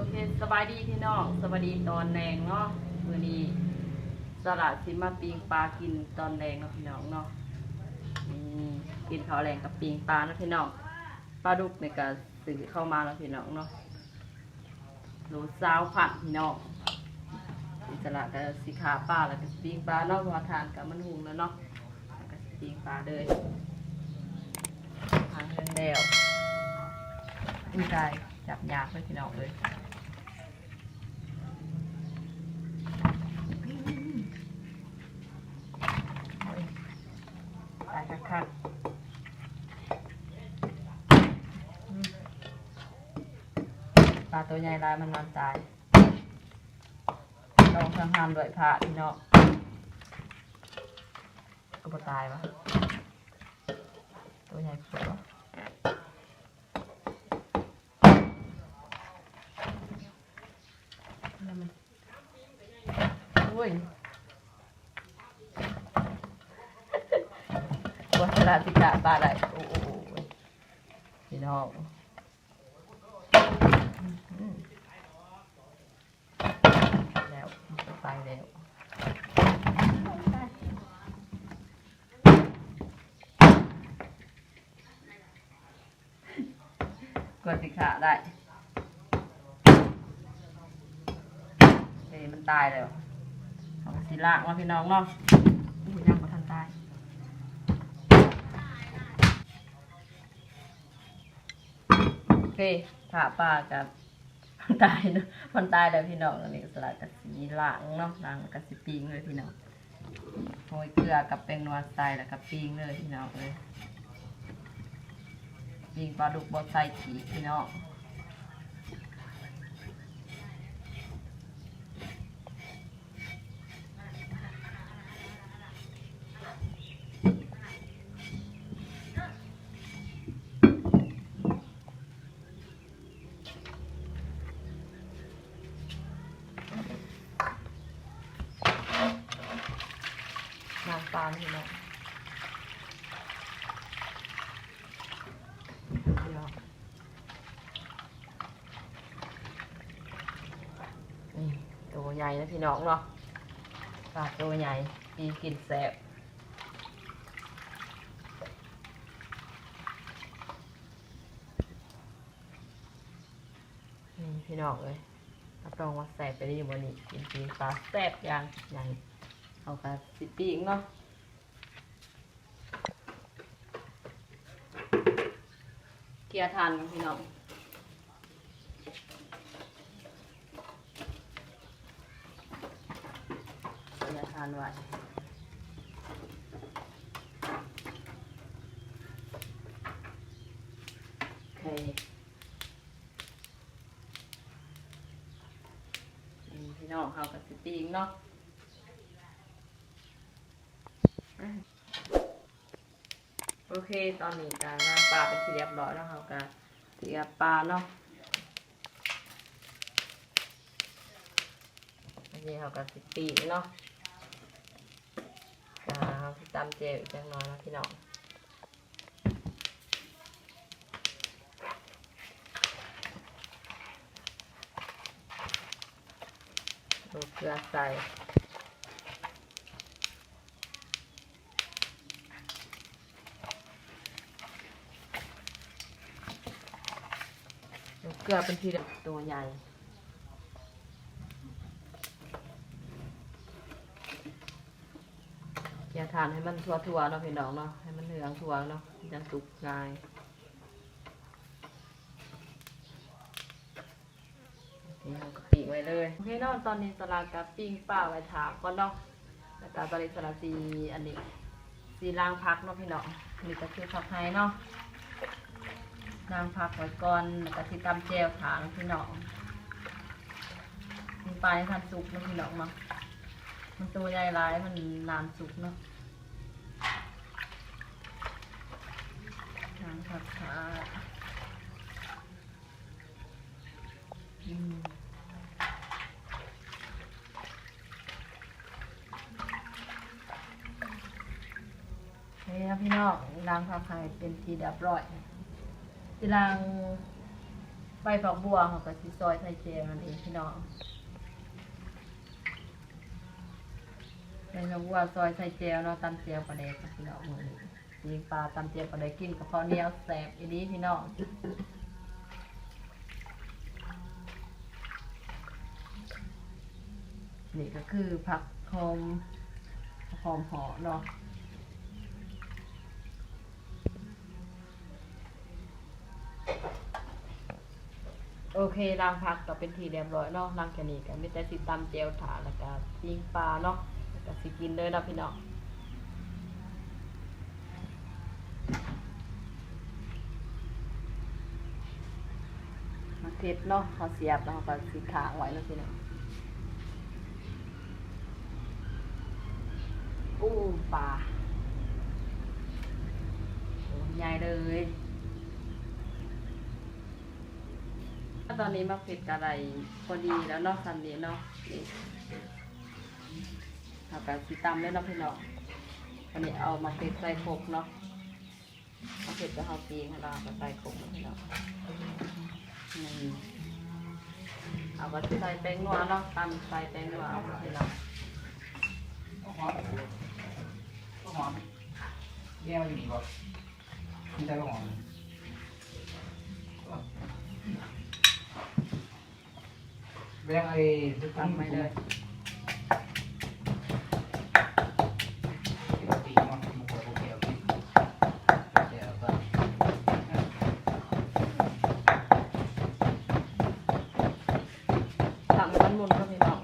อเคสบายดีพี่น้องสวัสดีตอนแรงเนาะมือนี้สลัดสิมาปิงปลากินตอนแรงเนาะพี่น้องเนาะนี่กินข้าวแรงกับปิงปลาเนาะพี่น้องปลาดุกเนี่ยก็ซื้อเข้ามาแล้วพี่น้องเนาะโลซาวผัดพี่น้องอิสระก็สิขาปลาแล้วก็ปิงปลาเนาะพราะว่าทานกับมันหุงแล้วเนาะก็สิปิ้งปลาเลยทางเรื่องแล้วอุ้ยตายจับยากเลยพี่น้องเลย ตาย คักๆปลาตัวใหญ่ลายมันนอนตายลองทางหามด้วยผ่าพี่น้องก็บ่ตายวะตัวใหญ่สุดวะนั่นมันอุ้ย วัชราสิกาปลาไหลโอ้โหพี่น้องแล้วไปแล้วกดสิขาได้เฮ้ยมันตายแล้วสิลากมาพี่น้องเนาะอุ้ยยังบ่ทันตาย โอ เคผ่าปลากับมันตายเนาะมันตายแล้วพี่น้องอันนี้สลัดกับสีหลังเนาะหลังกับสีปิงเลยพี่น้องโรยเกลือกับแป้งนัวใส่แล้วกับปิงเลยพี่น้องเลยปิงปลาดุกบดใส่ขีพี่น้องานพี่น้องนี่ตัวใหญ่นะพี่น้องเนาะปลาตัวใหญ่ปีกินแสบนี่พี่น้องเลยรับรองว่าแซ่บไปได้อยู่วันนี้กินปีปลาแซ่บอย่างใหญ่เอากระสิปีกเนาะเกี ยทันพี่น้องเกียทันไว้โอเคพี่น้องเขากับสิปีงเนาะอะโอ เคตอนนี้การล้างปลาเป็นที่เรียบร้อยแล้วเขาก็เตรียมปลาเนาะอันนี้เขากับสิปีงเนาะกเขาสิตำเจลอีกจังน้อยนะพี่น้องดูเกลือใส่ เกลือเป็นทีเด็ดตัวใหญ่อย่าทานให้มันทั่วๆเนาะพี่น้องเนาะให้มันเหลืองทั่วเนาะจะสุกง่ายนี่เอากะปิไว้เลยโอเคเนาะตอนนี้สลัดกับปิ้งปลาไว้ถามก่อนเนาะแล้วก็ตอนนี้สลัดสีอันนี้สีล้างพักเนาะพี่น้องนี่ก็คือผักไห้เนาะ นางพักไว้ก่อนแล้วก็ที่ตำแจวถางพี่น้องมีปลาในทันสุกเนะพี่น้องมามันตัวใหญ่ร้ายมันนานสุกเนาะนางพักขาอืมเฮ้ยพี่น้องนางพักไห้เป็นทีเรียบร้อย สิลางใบผักบัวเขาก็สิซอยใส่เจลนั่นเองพี่น้องใบผักบัวซอยใส่เจลเนาะตำเจลปลาแดกพี่น้องมือนี้ยิงปลาตำเจลปลาแดกกินกับข้าวเหนียวแซ่บอีนี้พี่น้องนี่ก็คือผักหอมหอมหอเนาะ โอเคล้างผักก็เป็นทีเรียบร้อยเนาะล้างแค่นี้ก็มีแต่สิตำเจียวถาแล้วก็ปิ้งปลาเนาะแล้วก็สิกินเลยเนาะพี่น้องมาเก็บเนาะเขาเสียบแล้วเขาก็สิขางไว้เนาะพี่น้องอู้ปลาโอ้ใหญ่เลย ตอนนี้มาเผิดกะไรพอดีแล้วเนาะสันนี้เนาะนี่เอากระสีตำเลยเนาะพี่น้องวันนี้เอามาเผ็ดใส่โคกเนาะมาเผ็ดจะเอาปีงเราใส่โคกเนาะพี่น้องนี่เอาก็ใส่แป้งนัวเนาะตำใส่แป้งนัวเอาพี่น้องหอมหอมแก้วอยู่นี่บ่ไม่ใช่หอม แบงไอ้ตำไปเลย ตีมันมันกดโอเคโอเคเดี๋ยวก็ ตำมันมุนเนาะพี่น้อง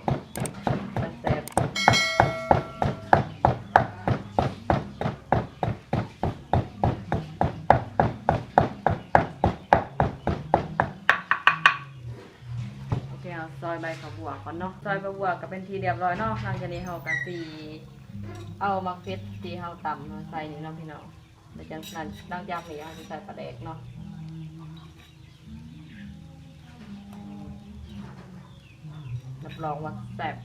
มันแซ่บโอเคเอา ซอยใบขาบัวก่อนเนาะซอยใบบัวก็เป็นทีเรียบร้อยเนาะหลังจากนี้เฮาก็สีเอามักเฟสที่เฮาตำมาใส่นี่เนาะพี่น้องแล้วจังนั้นหลังจากนี้เฮาสิใส่ปลาแดกเนาะรับรองว่าแซ่บ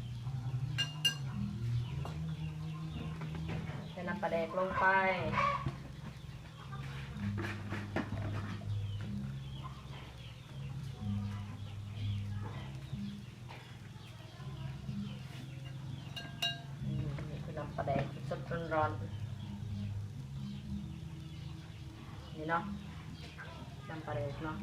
จะนำปลาแดกลงไป ร้อนๆนี่เนาะนำปลาแดกเนาะ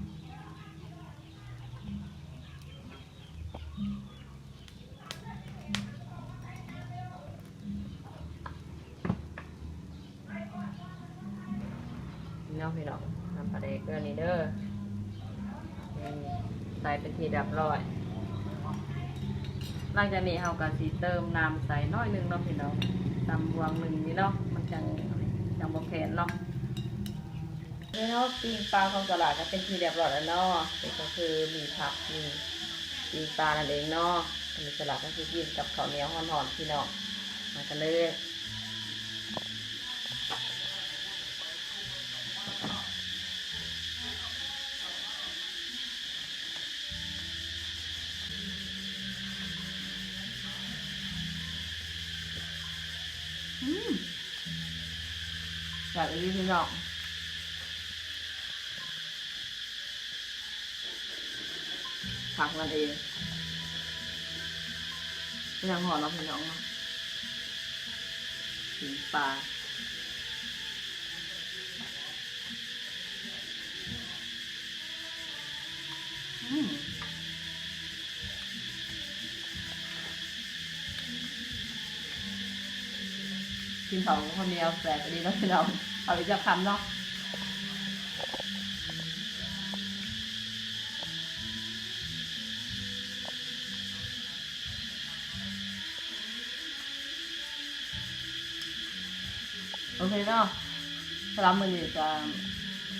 นี่เนาะพี่น้องน้ำปลาเด็กเด้อนี่เด้อใส่เป็นทีดับร้อยหลังจากนี้เราก็สีเติมน้ำใส่น้อยนึงเนาะพี่น้อง ตำบวงหนึ่งนี่เนาะมันจังจังบกแขนเนาะนี่เนาะปิ้งปลาของตลาดก็เป็นทีเรียบร้อยแล้วเนาะนี่ก็คือมีผักมีปิ้งปลานั่นเองเนาะอันนี้ตลาดก็คือกินกับข้าวเหนียวห่อนๆพี่น้องมากันเลย แบบนี้พี่น้องผักมันเองเป็นยังหอมเนาะพี่น้องถึงปลาอืม กินของคนเดียวแปลกดีเนาะพี่น้องเอาไปจะคำเนาะโอเคเนาะสำหรับมือนี้จะ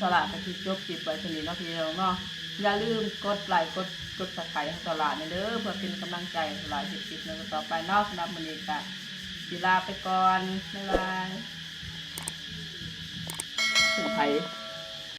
สละก็คือจบคลิปไว้สนิทเนาะพี่น้องเนาะอย่าลืมกดไลค์กดกดสับสไครต์ให้ตลาดเด้อเพื่อเป็นกำลังใจให้ตลาดคลิปๆในต่อไปเนาะสำหรับมือนี้ก็ สิลาไปก่อน บ๊ายบาย สุไทย